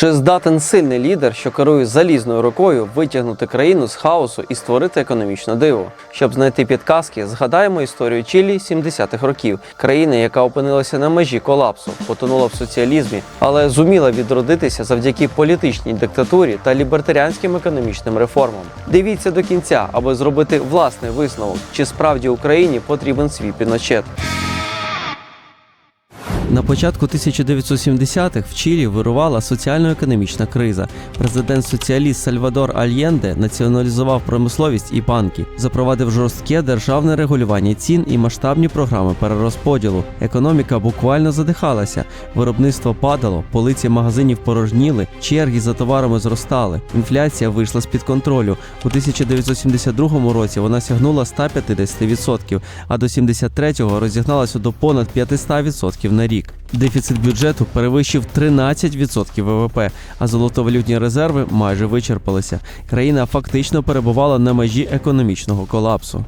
Чи здатен сильний лідер, що керує залізною рукою, витягнути країну з хаосу і створити економічне диво? Щоб знайти підказки, згадаємо історію Чилі 70-х років, країни, яка опинилася на межі колапсу, потонула в соціалізмі, але зуміла відродитися завдяки політичній диктатурі та лібертаріанським економічним реформам. Дивіться до кінця, аби зробити власний висновок, чи справді Україні потрібен свій піночет. Початку 1970-х в Чилі вирувала соціально-економічна криза. Президент-соціаліст Сальвадор Альєнде націоналізував промисловість і банки, запровадив жорстке державне регулювання цін і масштабні програми перерозподілу. Економіка буквально задихалася, виробництво падало, полиці магазинів порожніли, черги за товарами зростали. Інфляція вийшла з під контролю. У 1972 році вона сягнула 150%, а до 73-го розігналася до понад 500% на рік. Дефіцит бюджету перевищив 13% ВВП, а золотовалютні резерви майже вичерпалися. Країна фактично перебувала на межі економічного колапсу.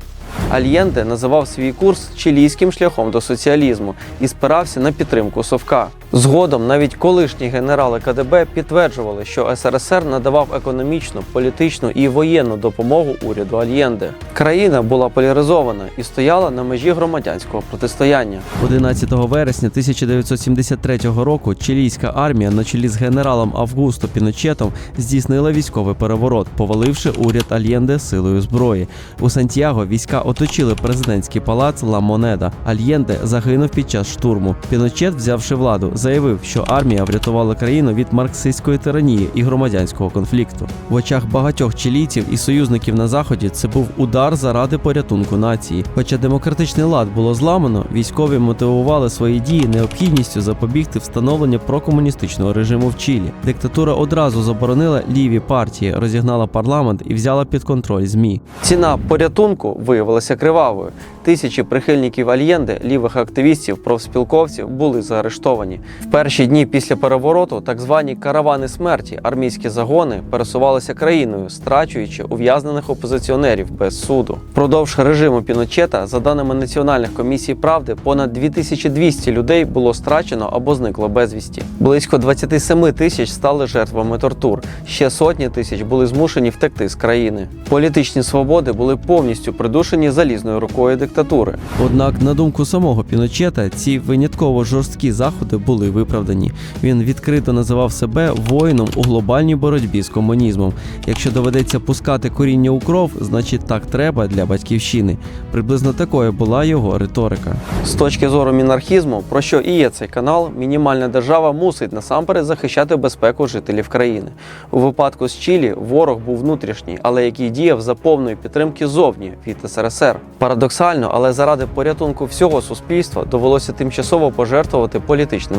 Альєнде називав свій курс чилійським шляхом до соціалізму і спирався на підтримку Совка. Згодом навіть колишні генерали КДБ підтверджували, що СРСР надавав економічну, політичну і воєнну допомогу уряду Альєнде. Країна була поляризована і стояла на межі громадянського протистояння. 11 вересня 1973 року чилійська армія на чолі з генералом Августо Піночетом здійснила військовий переворот, поваливши уряд Альєнде силою зброї. У Сантьяго війська оточили президентський палац Ла Монеда. Альєнде загинув під час штурму. Піночет, взявши владу, заявив, що армія врятувала країну від марксистської тиранії і громадянського конфлікту. В очах багатьох чилійців і союзників на заході це був удар заради порятунку нації. Хоча демократичний лад було зламано, військові мотивували свої дії необхідністю запобігти встановленню прокомуністичного режиму в Чилі. Диктатура одразу заборонила ліві партії, розігнала парламент і взяла під контроль ЗМІ. Ціна порятунку виявилася кривавою. Тисячі прихильників Альєнде, лівих активістів, профспілковців були заарештовані. В перші дні після перевороту так звані каравани смерті, армійські загони пересувалися країною, страчуючи ув'язнених опозиціонерів без суду. Впродовж режиму Піночета, за даними Національних комісій правди, понад 2200 людей було страчено або зникло безвісті. Близько 27 тисяч стали жертвами тортур. Ще сотні тисяч були змушені втекти з країни. Політичні свободи були повністю придушені залізною рукою диктатури. Однак, на думку самого Піночета, ці винятково жорсткі заходи були виправдані. Він відкрито називав себе воїном у глобальній боротьбі з комунізмом. Якщо доведеться пускати коріння у кров, значить так треба для батьківщини. Приблизно такою була його риторика. З точки зору мінархізму, про що і є цей канал, мінімальна держава мусить насамперед захищати безпеку жителів країни. У випадку з Чилі ворог був внутрішній, але який діяв за повної підтримки зовні від СРСР. Парадоксально, але заради порятунку всього суспільства довелося тимчасово пожертвувати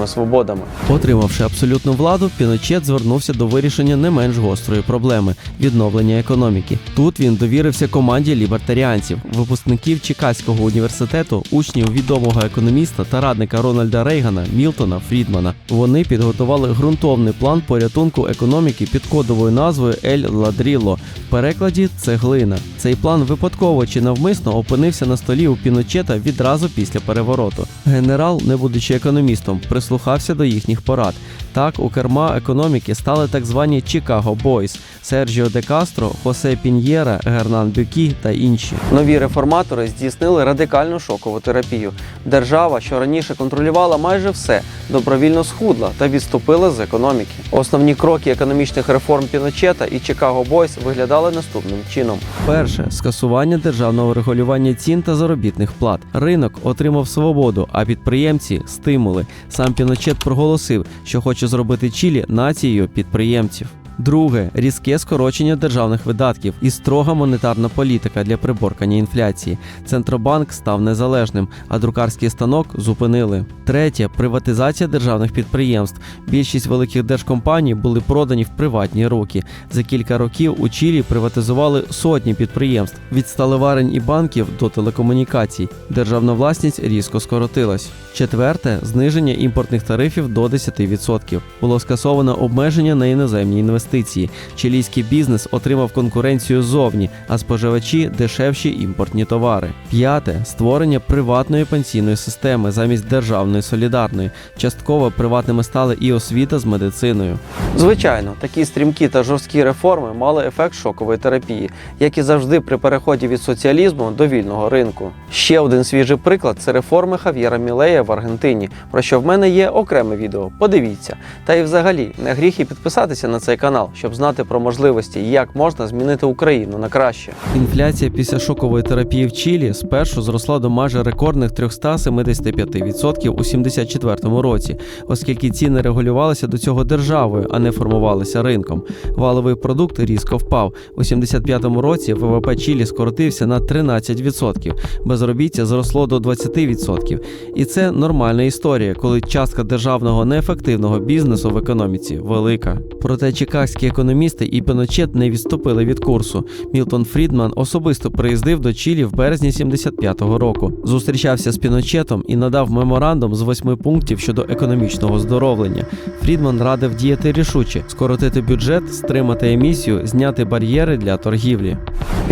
політичними свободами. Отримавши абсолютну владу, Піночет звернувся до вирішення не менш гострої проблеми відновлення економіки. Тут він довірився команді лібертаріанців, випускників Чикаського університету, учнів відомого економіста та радника Рональда Рейгана Мілтона Фрідмана. Вони підготували ґрунтовний план порятунку економіки під кодовою назвою Ель Ладріло. В перекладі цеглина. Цей план випадково чи навмисно опинився на столі у Піночета відразу після перевороту. Генерал, не будучи економістом, прислухався до їхніх порад. Так, у керма економіки стали так звані Чикаго Бойс Серджіо де Кастро, Хосе Пін'єра, Гернан Бюкі та інші. Нові реформатори здійснили радикальну шокову терапію. Держава, що раніше контролювала майже все, добровільно схудла та відступила з економіки. Основні кроки економічних реформ Піночета і Чикаго Бойс виглядали наступним чином: перше скасування державного регулювання цін та заробітних плат. Ринок отримав свободу, а підприємці стимули. Сам Піночет проголосив, що хоче зробити Чилі нацією підприємців. Друге різке скорочення державних видатків і строга монетарна політика для приборкання інфляції. Центробанк став незалежним, а друкарський станок зупинили. Третє приватизація державних підприємств. Більшість великих держкомпаній були продані в приватні руки. За кілька років у Чилі приватизували сотні підприємств від сталеварень і банків до телекомунікацій. Державна власність різко скоротилась. Четверте зниження імпортних тарифів до 10%. Було скасовано обмеження на іноземні інвестиції. Інвестиції. Чилійський бізнес отримав конкуренцію ззовні, а споживачі дешевші імпортні товари. П'яте створення приватної пенсійної системи замість державної солідарної. Частково приватними стали і освіта з медициною. Звичайно, такі стрімкі та жорсткі реформи мали ефект шокової терапії, як і завжди при переході від соціалізму до вільного ринку. Ще один свіжий приклад це реформи Хав'єра Мілея в Аргентині, про що в мене є окреме відео. Подивіться. Та і взагалі не гріх і підписатися на цей канал, щоб знати про можливості, як можна змінити Україну на краще. Інфляція після шокової терапії в Чилі спершу зросла до майже рекордних 375% у 74 році, оскільки ціни регулювалися до цього державою, а не формувалися ринком. Валовий продукт різко впав. У 75-му році ВВП Чилі скоротився на 13%, безробіття зросло до 20%. І це нормальна історія, коли частка державного неефективного бізнесу в економіці велика. Проте чикагські економісти і Пеночет не відступили від курсу. Мілтон Фрідман особисто приїздив до Чилі в березні 75-го року. Зустрічався з Піночетом і надав меморандум з восьми пунктів щодо економічного здоровлення. Фрідман радив діяти рішуче, скоротити бюджет, стримати емісію, зняти бар'єри для торгівлі.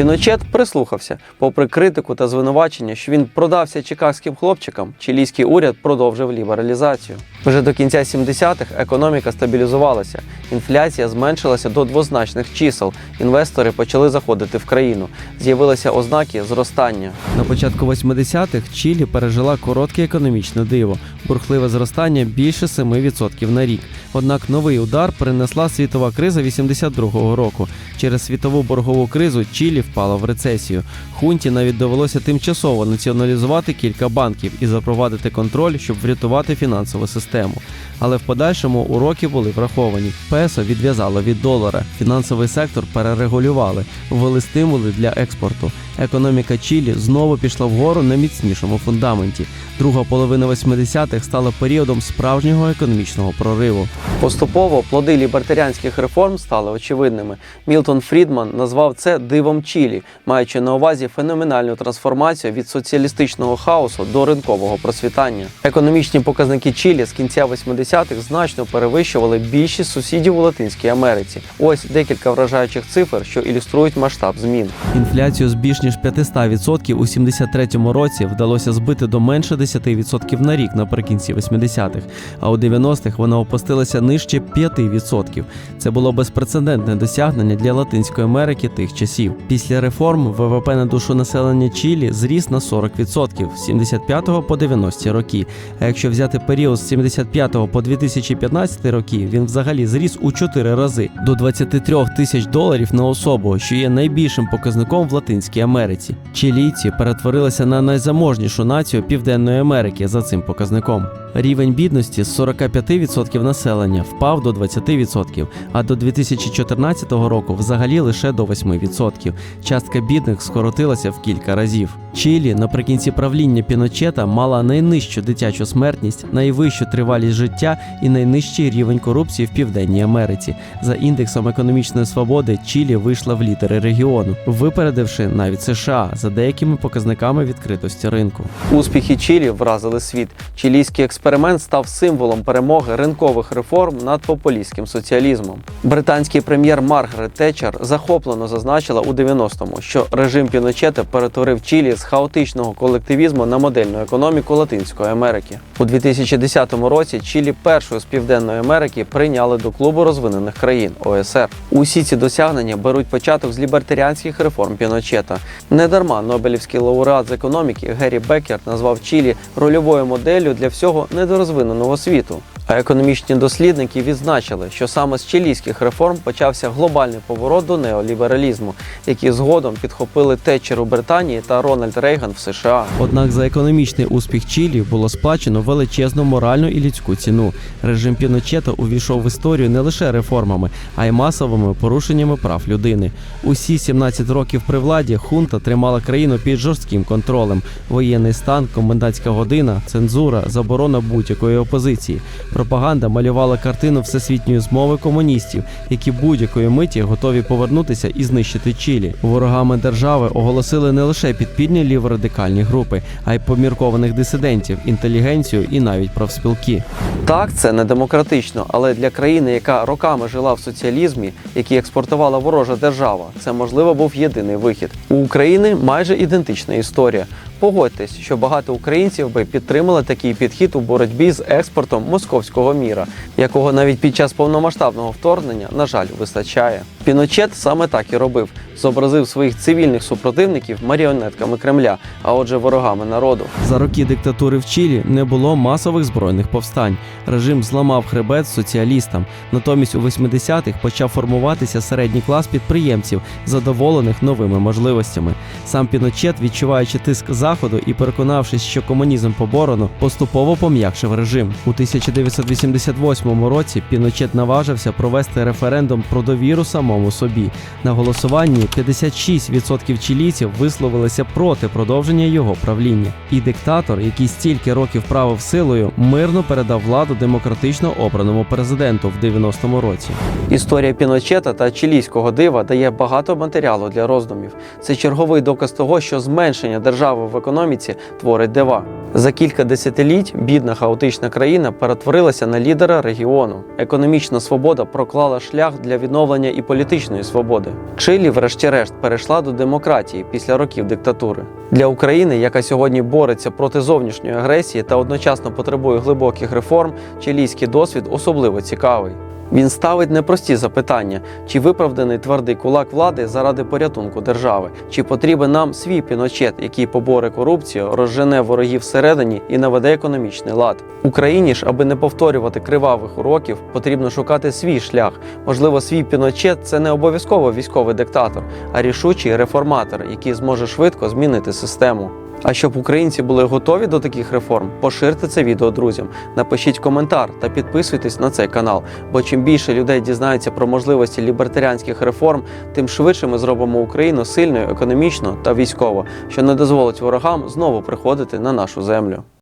Піночет прислухався, попри критику та звинувачення, що він продався чикагським хлопчикам. Чилійський уряд продовжив лібералізацію. Вже до кінця 70-х економіка стабілізувалася, інфляція зменшилася до двозначних чисел. Інвестори почали заходити в країну. З'явилися ознаки зростання. На початку 80-х Чилі пережила коротке економічне диво, бурхливе зростання більше 7% на рік. Однак новий удар принесла світова криза 82-го року. Через світову боргову кризу Чилі впала в рецесію. Хунті навіть довелося тимчасово націоналізувати кілька банків і запровадити контроль, щоб врятувати фінансову систему. Але в подальшому уроки були враховані. Песо відв'язало від долара, фінансовий сектор перерегулювали, ввели стимули для експорту. Економіка Чилі знову пішла вгору на міцнішому фундаменті. Друга половина 80-х стала періодом справжнього економічного прориву. Поступово плоди лібертаріанських реформ стали очевидними. Мілтон Фрідман назвав це дивом Чилі, маючи на увазі феноменальну трансформацію від соціалістичного хаосу до ринкового процвітання. Економічні показники Чилі з кінця 80-х значно перевищували більшість сусідів у Латинській Америці. Ось декілька вражаючих цифр, що ілюструють масштаб змін. Інфляцію з більш ніж 500% у 73-му році вдалося збити до менше 10% на рік наприкінці 80-х, а у 90-х вона опустилася нижче 5%. Це було безпрецедентне досягнення для Латинської Америки тих часів. Після реформ ВВП на душу населення Чилі зріс на 40% з 75 по 90 роки. А якщо взяти період з 75 по 2015 роки, він взагалі зріс у 4 рази до 23 тисяч доларів на особу, що є найбільшим показником в Латинській Америці. Чилійці перетворилися на найзаможнішу націю Південної Америки за цим показником. Рівень бідності з 45% населення впав до 20%, а до 2014 року взагалі лише до 8%. Частка бідних скоротилася в кілька разів. Чилі наприкінці правління Піночета мала найнижчу дитячу смертність, найвищу тривалість життя і найнижчий рівень корупції в Південній Америці. За індексом економічної свободи Чилі вийшла в лідери регіону, випередивши навіть США за деякими показниками відкритості ринку. Успіхи Чилі вразили світ. Чилійський експеримент став символом перемоги ринкових реформ над популістським соціалізмом. Британський прем'єр Маргарет Тетчер захоплено зазначила у 90-му, що режим Піночета перетворив Чилі з хаотичного колективізму на модельну економіку Латинської Америки. У 2010 році Чилі першою з Південної Америки прийняли до клубу розвинених країн ОСР. Усі ці досягнення беруть початок з лібертаріанських реформ Піночета. Недарма Нобелівський лауреат з економіки Геррі Беккер назвав Чилі рольовою моделлю для всього недорозвиненого світу. А економічні дослідники відзначили, що саме з чилійських реформ почався глобальний поворот до неолібералізму, який згодом підхопили Тетчер у Британії та Рональд Рейган в США. Однак за економічний успіх Чилі було сплачено величезну моральну і людську ціну. Режим Піночета увійшов в історію не лише реформами, а й масовими порушеннями прав людини. Усі 17 років при владі хунта тримала країну під жорстким контролем: воєнний стан, комендантська година, цензура, заборона будь-якої опозиції. Пропаганда малювала картину всесвітньої змови комуністів, які будь-якої миті готові повернутися і знищити Чилі. Ворогами держави оголосили не лише підпільні ліворадикальні групи, а й поміркованих дисидентів, інтелігенцію і навіть профспілки. Так, це не демократично, але для країни, яка роками жила в соціалізмі, який експортувала ворожа держава, це можливо був єдиний вихід. У України майже ідентична історія. Погодьтесь, що багато українців би підтримали такий підхід у боротьбі з експортом московського міра, якого навіть під час повномасштабного вторгнення, на жаль, вистачає. Піночет саме так і робив: зобразив своїх цивільних супротивників маріонетками Кремля, а отже, ворогами народу. За роки диктатури в Чилі не було масових збройних повстань. Режим зламав хребет соціалістам. Натомість у 80-х почав формуватися середній клас підприємців, задоволених новими можливостями. Сам Піночет, відчуваючи тиск заходу і переконавшись, що комунізм побороно, поступово пом'якшив режим. У 1988 році Піночет наважився провести референдум про довіру самому собі. На голосуванні 56% чилійців висловилися проти продовження його правління. І диктатор, який стільки років правив силою, мирно передав владу демократично обраному президенту в 90-му році. Історія Піночета та чилійського дива дає багато матеріалу для роздумів. Це черговий доказ того, що зменшення держави в економіці творить дива. За кілька десятиліть бідна хаотична країна перетворилася на лідера регіону. Економічна свобода проклала шлях для відновлення і політичної свободи. Чилі, врешті-решт, перейшла до демократії після років диктатури. Для України, яка сьогодні бореться проти зовнішньої агресії та одночасно потребує глибоких реформ, чилійський досвід особливо цікавий. Він ставить непрості запитання: чи виправданий твердий кулак влади заради порятунку держави, чи потрібен нам свій піночет, який поборе корупцію, розжене ворогів всередині і наведе економічний лад. Україні ж, аби не повторювати кривавих уроків, потрібно шукати свій шлях. Можливо, свій піночет це не обов'язково військовий диктатор, а рішучий реформатор, який зможе швидко змінити систему. А щоб українці були готові до таких реформ, поширте це відео друзям, напишіть коментар та підписуйтесь на цей канал. Бо чим більше людей дізнається про можливості лібертаріанських реформ, тим швидше ми зробимо Україну сильною економічно та військово, що не дозволить ворогам знову приходити на нашу землю.